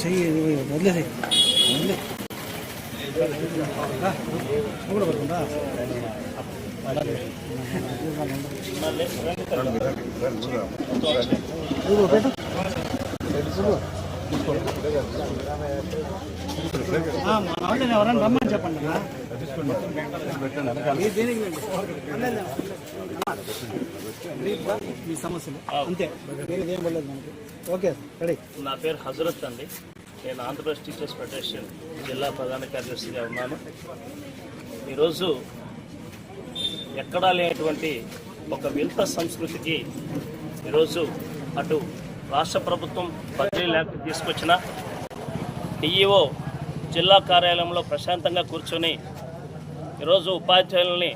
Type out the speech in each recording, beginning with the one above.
చెయ్యి వదిలేసి వదిలే కూడా పడుతుందా ఎవరైనా రమ్మని చెప్పండి మీ సమస్యలు అంతే ఏం పడలేదు మనకి ఓకే రెడీ నా పేరు హజరత్ అండి. నేను ఆంధ్రప్రదేశ్ టీచర్స్ ఫెడరేషన్ జిల్లా ప్రధాన కార్యదర్శిగా ఉన్నాను. ఈరోజు ఎక్కడా లేనటువంటి ఒక వింత సంస్కృతికి ఈరోజు అటు రాష్ట్ర ప్రభుత్వం బదిలీ లేక తీసుకొచ్చిన డిఈఓ జిల్లా కార్యాలయంలో ప్రశాంతంగా కూర్చొని ఈరోజు ఉపాధ్యాయులని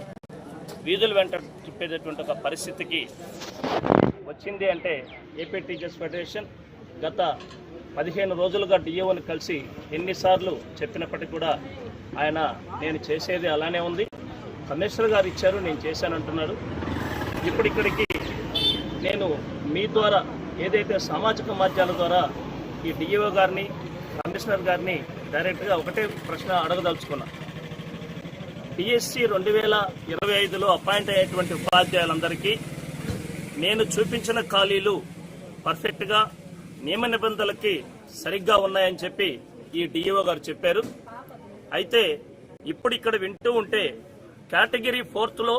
వీధులు వెంట తిప్పేటటువంటి ఒక పరిస్థితికి వచ్చింది అంటే ఏపీ టీచర్స్ ఫెడరేషన్ గత పదిహేను రోజులుగా డిఓని కలిసి ఎన్నిసార్లు చెప్పినప్పటికీ కూడా ఆయన నేను చేసేది అలానే ఉంది. కమిషనర్ గారు ఇచ్చారు నేను చేశాను అంటున్నాడు ఇప్పుడిక్కడికి నేను మీ ద్వారా ఏదైతే సామాజిక మాధ్యమాల ద్వారా ఈ డిఈఓ గారిని కమిషనర్ గారిని డైరెక్ట్గా ఒకటే ప్రశ్న అడగదలుచుకున్నా. డిఎస్సి రెండు వేల ఇరవై ఐదులో అపాయింట్ అయ్యేటువంటి ఉపాధ్యాయులందరికీ నేను చూపించిన ఖాళీలు పర్ఫెక్ట్గా నియమ నిబంధనలకి సరిగ్గా ఉన్నాయని చెప్పి ఈ డిఈఓ గారు చెప్పారు. అయితే ఇప్పుడు ఇక్కడ వింటూ ఉంటే కేటగిరీ ఫోర్త్లో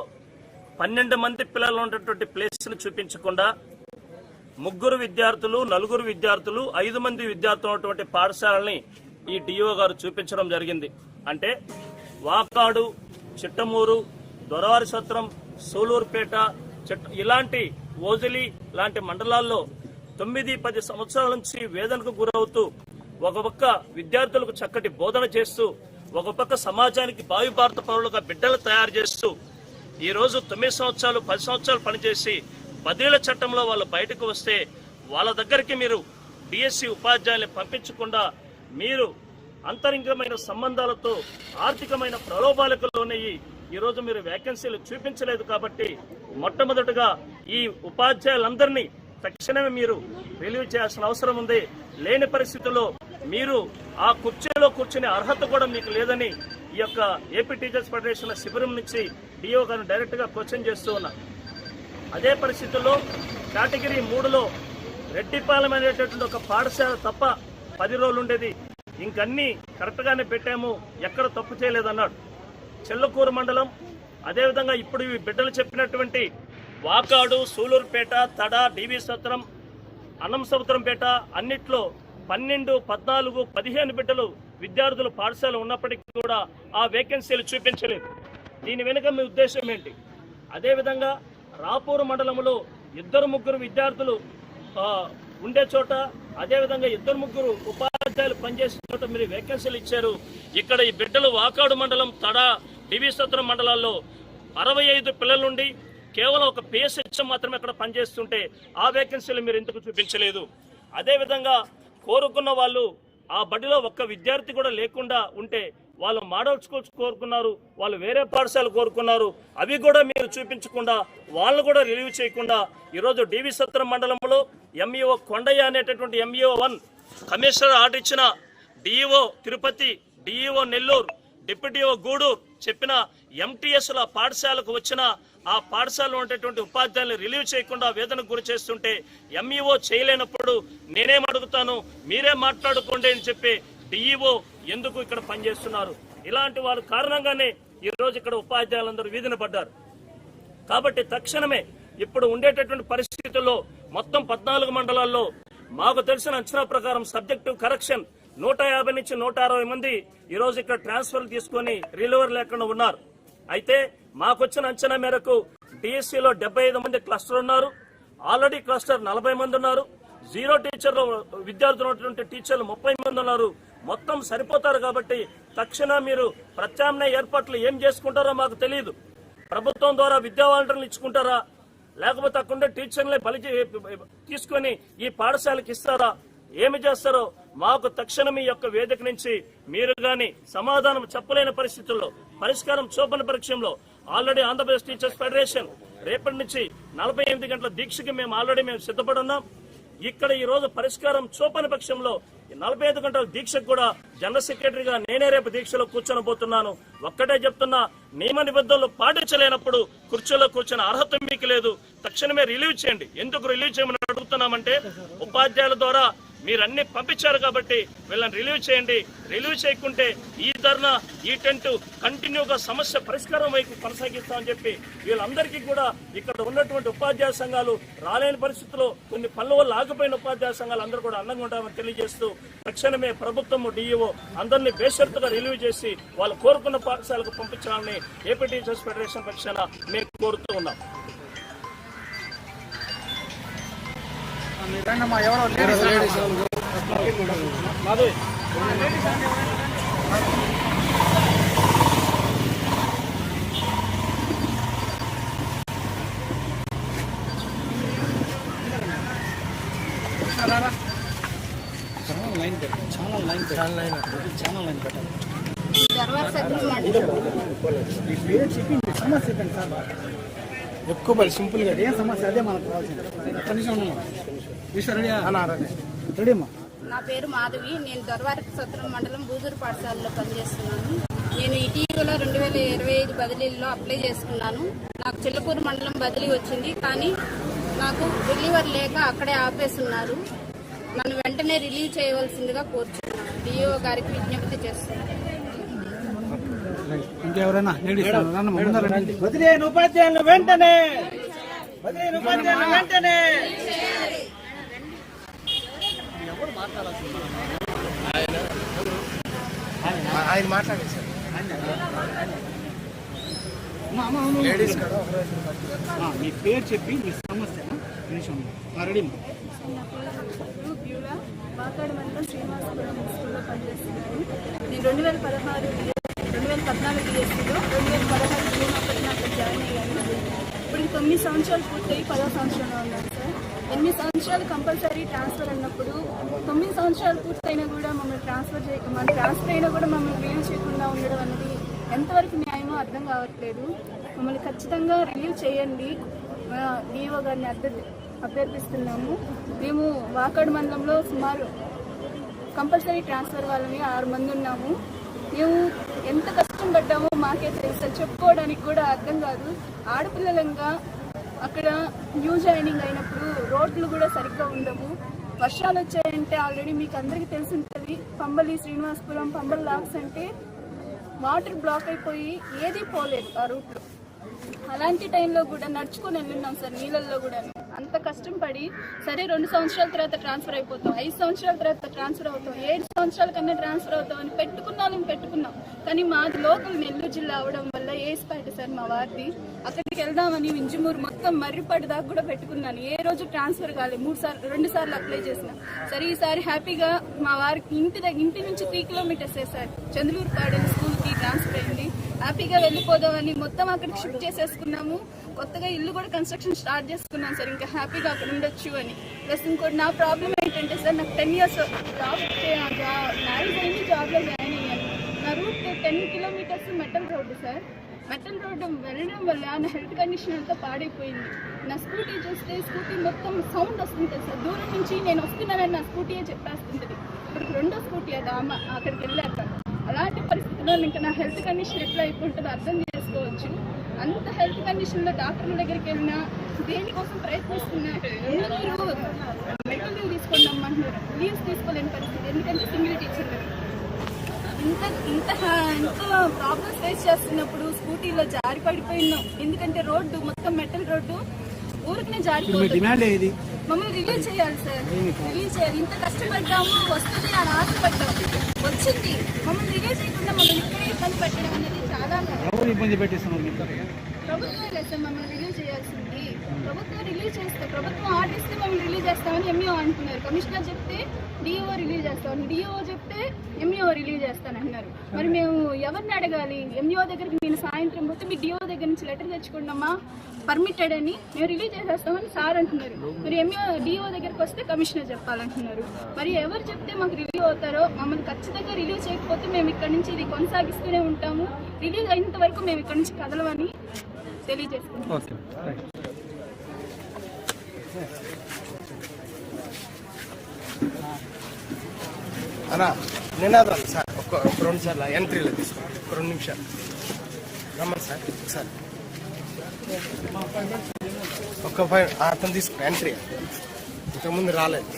పన్నెండు మంది పిల్లలు ఉన్నటువంటి ప్లేస్ను చూపించకుండా ముగ్గురు విద్యార్థులు నలుగురు విద్యార్థులు ఐదు మంది విద్యార్థులు ఉన్నటువంటి పాఠశాలని ఈ డిఓ గారు చూపించడం జరిగింది. అంటే వాకాడు చిట్టమూరు దొరవారి సత్రం సూలూరుపేట చిట్ట ఇలాంటి ఓజలి లాంటి మండలాల్లో తొమ్మిది పది సంవత్సరాల నుంచి వేదనకు గురవుతూ ఒక పక్క విద్యార్థులకు చక్కటి బోధన చేస్తూ ఒక పక్క సమాజానికి భావి భారత పౌరులుగా బిడ్డలు తయారు చేస్తూ ఈ రోజు తొమ్మిది సంవత్సరాలు పది సంవత్సరాలు పనిచేసి బదిలీల చట్టంలో వాళ్ళు బయటకు వస్తే వాళ్ళ దగ్గరికి మీరు డిఎస్సి ఉపాధ్యాయుల్ని పంపించకుండా మీరు అంతరింగమైన సంబంధాలతో ఆర్థికమైన ప్రలోభాలకు లోనయ్యి ఈ రోజు మీరు వేకెన్సీలు చూపించలేదు కాబట్టి మొట్టమొదటగా ఈ ఉపాధ్యాయులందరినీ తక్షణమే మీరు రిలీవ్ చేయాల్సిన అవసరం ఉంది. లేని పరిస్థితుల్లో మీరు ఆ కుర్చీలో కూర్చునే అర్హత కూడా మీకు లేదని ఈ యొక్క ఏపీ టీచర్స్ ఫెడరేషన్ శిబిరం నుంచి డిఓ గారిని డైరెక్ట్గా క్వశ్చన్ చేస్తూ ఉన్నా అదే పరిస్థితుల్లో కేటగిరీ మూడులో రెడ్డిపాలెం అనేటటువంటి ఒక పాఠశాల తప్ప పది రోజులు ఉండేది. ఇంకన్నీ కరెక్ట్గానే పెట్టాము ఎక్కడ తప్పు చేయలేదన్నాడు. చెల్లకూరు మండలం అదేవిధంగా ఇప్పుడు ఈ బిడ్డలు చెప్పినటువంటి వాకాడు సూలూరుపేట తడ డివి సత్రం అన్నం సముద్రంపేట అన్నిట్లో పన్నెండు పద్నాలుగు పదిహేను బిడ్డలు విద్యార్థులు పాఠశాల ఉన్నప్పటికీ కూడా ఆ వేకెన్సీలు చూపించలేదు. దీని వెనుక మీ ఉద్దేశం ఏంటి? అదేవిధంగా రాపూరు మండలంలో ఇద్దరు ముగ్గురు విద్యార్థులు ఉండే చోట అదేవిధంగా ఇద్దరు ముగ్గురు ఉపాధ్యాయులు పనిచేసే చోట మీరు వేకెన్సీలు ఇచ్చారు. ఇక్కడ ఈ బిడ్డలు వాకాడు మండలం తడ డివి సత్రం మండలాల్లో అరవై ఐదు పిల్లలుండి కేవలం ఒక పిఎస్హెచ్ఎం మాత్రమే అక్కడ పనిచేస్తుంటే ఆ వేకెన్సీలు మీరు ఎందుకు చూపించలేదు? అదేవిధంగా కోరుకున్న వాళ్ళు ఆ బడిలో ఒక్క విద్యార్థి కూడా లేకుండా ఉంటే వాళ్ళు మోడల్ స్కూల్స్ కోరుకున్నారు వాళ్ళు వేరే పాఠశాల కోరుకున్నారు. అవి కూడా మీరు చూపించకుండా వాళ్ళు కూడా రిలీవ్ చేయకుండా ఈరోజు డివి సత్రం మండలంలో ఎంఈఓ కొండయ్య అనేటటువంటి ఎంఈఓ వన్ కమిషనర్ ఆర్డర్ ఇచ్చిన DEO Tirupati DEO Nellore deputy EO Gudur చెప్పిన ఎంటీఎస్ల పాఠశాలకు వచ్చిన ఆ పాఠశాలలో ఉండేటువంటి ఉపాధ్యాయులను రిలీవ్ చేయకుండా వేదనకు గురి చేస్తుంటే ఎంఈఓ చేయలేనప్పుడు నేనేం అడుగుతాను? మీరే మాట్లాడుకోండి అని చెప్పి డిఈఓ ఎందుకు ఇక్కడ పనిచేస్తున్నారు? ఇలాంటి వారి కారణంగానే ఈరోజు ఇక్కడ ఉపాధ్యాయులందరూ వీధిన పడ్డారు. కాబట్టి తక్షణమే ఇప్పుడు ఉండేటటువంటి పరిస్థితుల్లో మొత్తం పద్నాలుగు మండలాల్లో మాకు తెలిసిన అంచనా ప్రకారం సబ్జెక్టివ్ కరెక్షన్ నూట యాభై నుంచి నూట అరవై మంది ఈ రోజు ఇక్కడ ట్రాన్స్ఫర్ తీసుకొని రిలీవర్ లేకుండా ఉన్నారు. అయితే మాకొచ్చిన అంచనా మేరకు డిఎస్సిలో డెబ్బై ఐదు మంది క్లస్టర్ ఉన్నారు. ఆల్రెడీ క్లస్టర్ నలభై మంది ఉన్నారు. జీరో టీచర్లు విద్యార్థులు ఉన్నటువంటి టీచర్లు ముప్పై మంది ఉన్నారు. మొత్తం సరిపోతారు కాబట్టి తక్షణ మీరు ప్రత్యామ్నాయ ఏర్పాట్లు ఏం చేసుకుంటారో మాకు తెలియదు ప్రభుత్వం ద్వారా విద్యా వాలంటీర్లు ఇచ్చుకుంటారా? లేకపోతే అక్కడ టీచర్లే బలి చే- తీసుకొని ఈ పాఠశాలకు ఇస్తారా? ఏమి చేస్తారో మాకు తక్షణం ఈ యొక్క వేదిక నుంచి మీరు గాని సమాధానం చెప్పలేని పరిస్థితుల్లో పరిష్కారం చూపని పరీక్షంలో ఆల్రెడీ ఆంధ్రప్రదేశ్ టీచర్స్ ఫెడరేషన్ రేపటి నుంచి నలభై ఎనిమిది గంటల దీక్షకి మేము ఆల్రెడీ మేము సిద్ధపడి ఉన్నాం. ఇక్కడ ఈ రోజు పరిష్కారం చూపని పక్షంలో నలభై ఐదు గంటల దీక్షకు కూడా జనరల్ సెక్రటరీగా నేనే రేపు దీక్షలో కూర్చొనబోతున్నాను. ఒక్కటే చెప్తున్నా నియమ నిబంధనలు పాటించలేనప్పుడు కుర్చీలో కూర్చొని అర్హత మీకు లేదు. తక్షణమే రిలీవ్ చేయండి. ఎందుకు రిలీవ్ చేయమని అడుగుతున్నామంటే ఉపాధ్యాయుల ద్వారా మీరు అన్ని పంపించారు కాబట్టి వీళ్ళని రిలీవ్ చేయండి. రిలీవ్ చేయకుంటే ఈ ధర్నా ఈ టెంట్ కంటిన్యూగా సమస్య పరిష్కారం వైపు కొనసాగిస్తామని చెప్పి వీళ్ళందరికీ కూడా ఇక్కడ ఉన్నటువంటి ఉపాధ్యాయ సంఘాలు రాలేని పరిస్థితుల్లో కొన్ని పనుల వల్ల ఆగిపోయిన ఉపాధ్యాయ సంఘాలు అందరూ కూడా అందంగా ఉంటామని తెలియజేస్తూ తక్షణమే ప్రభుత్వం డిఈఓ అందరినీ బేషరతుగా రిలీవ్ చేసి వాళ్ళు కోరుకున్న పాఠశాలకు పంపించాలని ఏపీ టీచర్స్ ఫెడరేషన్ పక్షాన మేము కోరుతూ ఉన్నాం. లైన్ పెట్టాలి చాలా లైన్ చాలా లైన్ చాలా లైన్ పెట్టాలి ఎక్కువ సింపుల్గా. ఏం సమస్య అదే మనకు కావాల్సింది. నిమిషం ఉన్నాం ఈశ్వర్ రెడీ రెడీ అమ్మా నా పేరు మాధవి. నేను దొరవారి సత్రం మండలం బూదూరు పాఠశాలలో పనిచేస్తున్నాను. నేను ఇటీవల రెండు వేల ఇరవై ఐదు బదిలీల్లో అప్లై చేసుకున్నాను. నాకు చిల్లపూరు మండలం బదిలీ వచ్చింది కానీ నాకు రిలీవర్ లేక అక్కడే ఆపేస్తున్నారు. నన్ను వెంటనే రిలీవ్ చేయవలసిందిగా కోరుచున్నాను. డిఓ గారికి విజ్ఞప్తి చేస్తున్నాను. ఇంకెవరైనా ఉపాధ్యాయులు వెంటనే. వెంటనే. ఆయన మాట్లాడండి సార్. లేడీస్ మీ పేరు చెప్పి మీ సమస్య నిమిషం రెడీ వాకాడు మండలం శ్రీనివాసపురం స్కూల్లో పనిచేస్తున్నాను నేను రెండు వేల పదహారు రెండు వేల పద్నాలుగు డిఎస్సీలో రెండు వేల పదహారు జూన్ ఒకటిన అక్కడ జాయిన్ అయ్యాను ఇప్పుడు తొమ్మిది సంవత్సరాలు పూర్తయి పదో సంవత్సరంలో ఉన్నాను సార్. ఎనిమిది సంవత్సరాలు కంపల్సరీ ట్రాన్స్ఫర్ అన్నప్పుడు తొమ్మిది సంవత్సరాలు పూర్తయినా కూడా మమ్మల్ని ట్రాన్స్ఫర్ చేయక మన ట్రాన్స్ఫర్ అయినా కూడా మమ్మల్ని రిలీవ్ చేయకుండా ఉండడం అనేది ఎంతవరకు న్యాయమో అర్థం కావట్లేదు. మమ్మల్ని ఖచ్చితంగా రిలీవ్ చేయండి. డిఓ గారిని అభ్యర్థి అభ్యర్థిస్తున్నాము. మేము వాకాడు మండలంలో సుమారు కంపల్సరీ ట్రాన్స్ఫర్ వాళ్ళని ఆరు మంది ఉన్నాము. మేము ఎంత కష్టం పడ్డామో మాకే తెలుసు. చెప్పుకోవడానికి కూడా అర్థం కాదు. ఆడపిల్లలంగా అక్కడ న్యూ జాయినింగ్ అయినప్పుడు రోడ్లు కూడా సరిగ్గా ఉండవు. వర్షాలు వచ్చాయంటే ఆల్రెడీ మీకు అందరికీ తెలిసి ఉంటుంది పంబలి శ్రీనివాసపురం పంబల్ లాక్స్ అంటే వాటర్ బ్లాక్ అయిపోయి ఏదీ పోలేదు ఆ రూట్లో అలాంటి టైంలో కూడా నడుచుకొని వెళ్ళున్నాం సార్ నీళ్ళల్లో కూడా. అంత కష్టం పడి సరే రెండు సంవత్సరాల తర్వాత ట్రాన్స్ఫర్ అయిపోతాం ఐదు సంవత్సరాల తర్వాత ట్రాన్స్ఫర్ అవుతాం ఏడు సంవత్సరాల కన్నా ట్రాన్స్ఫర్ అవుతాం అని పెట్టుకున్నాం పెట్టుకున్నాం. కానీ మాది లోకల్ నెల్లూరు జిల్లా అవడం వల్ల సార్ మా వారిది. అక్కడికి వెళ్దామని వింజమూరు మొత్తం మర్రిపాటి దాకా కూడా పెట్టుకున్నాను. ఏ రోజు ట్రాన్స్ఫర్ కాలేదు మూడు సార్లు రెండు సార్లు అప్లై చేసిన. సరే ఈసారి హ్యాపీగా మా వారికి ఇంటి దగ్గర ఇంటి నుంచి త్రీ కిలోమీటర్స్ సార్. చంద్రూరు పాడని స్కూల్కి ట్రాన్స్ఫర్ అయింది. హ్యాపీగా వెళ్ళిపోదామని మొత్తం అక్కడికి షిఫ్ట్ చేసేసుకున్నాము. కొత్తగా ఇల్లు కూడా కన్స్ట్రక్షన్ స్టార్ట్ చేసుకున్నాం సార్. ఇంకా హ్యాపీగా అక్కడ ఉండొచ్చు అని. ప్లస్ ఇంకోటి నా ప్రాబ్లం ఏంటంటే సార్ నాకు టెన్ ఇయర్స్ జాబ్ మ్యారేజ్ అయింది జాబ్లో జాయిన్ అయ్యాను. నా route ten kilometres metal road sir. Metal road వెళ్ళడం వల్ల నా హెల్త్ కండిషన్ అంతా పాడైపోయింది. నా స్కూటీ చూస్తే స్కూటీ మొత్తం సౌండ్ వస్తుంటుంది సార్. దూరం నుంచి నేను వస్తున్నానని నా స్కూటీయే చెప్పేస్తుంటుంది. ఇప్పుడు రెండో స్కూటీ అది ఆమె అక్కడికి వెళ్ళాక అలాంటి పరిస్థితుల్లో ఇంకా నా హెల్త్ కండిషన్ ఎట్లా అయిపోతుందో అర్థం చేసుకోవచ్చు. అంత హెల్త్ కండిషన్లో డాక్టర్ల దగ్గరికి వెళ్ళినా దేనికోసం ప్రయత్నిస్తున్నా మీరు మెడికల్ లీవ్ తీసుకోండి అమ్మంటున్నారు లీవ్స్ తీసుకోలేని పరిస్థితి. ఎందుకంటే సింగిల్ టీచర్ ఇంత ఇంత ఇంత ప్రాబ్లమ్స్ ఫేస్ చేస్తున్నప్పుడు స్కూటీలో జారి పడిపోయినాం. ఎందుకంటే రోడ్డు మొత్తం మెటల్ రోడ్డు. ఊరికనే మీ జారిపోతుంది డిమాండ్ ఏది? మమ్మల్ని రిలీవ్ చేయాలి సార్. రిలీవ్ చేయాలి. ఇంత కష్టపడ్డాము వస్తుంది అని ఆశపడ్డాము. వచ్చింది. మమ్మల్ని రిలీవ్ చేయకుండా మమ్మల్ని ఇక్కడే ఇబ్బంది పెట్టడం అనేది చాలా ప్రభుత్వం కదా సార్ మమ్మల్ని రిలీజ్ చేయాల్సింది. ప్రభుత్వం రిలీజ్ చేస్తే ప్రభుత్వం ఆర్డర్ ఇస్తే రిలీజ్ చేస్తామని ఎంఈఓ అంటున్నారు. కమిషనర్ చెప్తే డిఓ రిలీజ్ చేస్తామని డిఓ చెప్తే ఎంఈఓ రిలీజ్ చేస్తానంటున్నారు మరి మేము ఎవరిని అడగాలి? ఎంఈఓ దగ్గరికి నేను సాయంత్రం పోతే మీ డిఓ దగ్గర నుంచి లెటర్ తెచ్చుకుంటామా పర్మిటెడ్ అని మేము రిలీజ్ చేసేస్తామని సార్ అంటున్నారు. మరి ఎంఈఓ డిఓ దగ్గరికి వస్తే కమిషనర్ చెప్పాలంటున్నారు. మరి ఎవరు చెప్తే మాకు రిలీవ్ అవుతారో మమ్మల్ని ఖచ్చితంగా రిలీవ్ చేయకపోతే మేము ఇక్కడ నుంచి ఇది కొనసాగిస్తూనే ఉంటాము. రిలీజ్ అయినంత వరకు మేము ఇక్కడ నుంచి కదలమని తెలియజేసుకుంటాం ఓకే అన్నా నినాదాలు సార్. ఒక ఒక రెండు సార్లు ఎంట్రీలో తీసుకోండి. ఒక రెండు నిమిషాలు. రమ్మని సార్ ఒకసారి. ఒక ఫైవ్ అతను తీసుకో ఎంట్రీ. ఇంతకుముందు రాలేదు.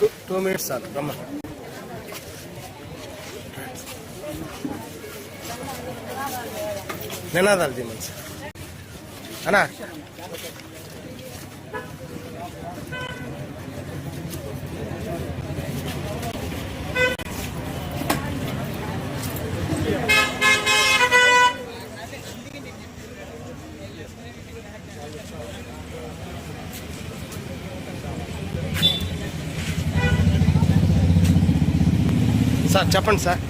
టూ టూ మినిట్స్ సార్ రమ్మని. నినాదాలు తీయమని సార్. అన్నా సార్ చెప్పండి సార్.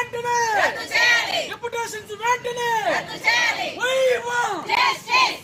వెంటనే డిప్యూటేషన్స్ వెంటనే జస్టిస్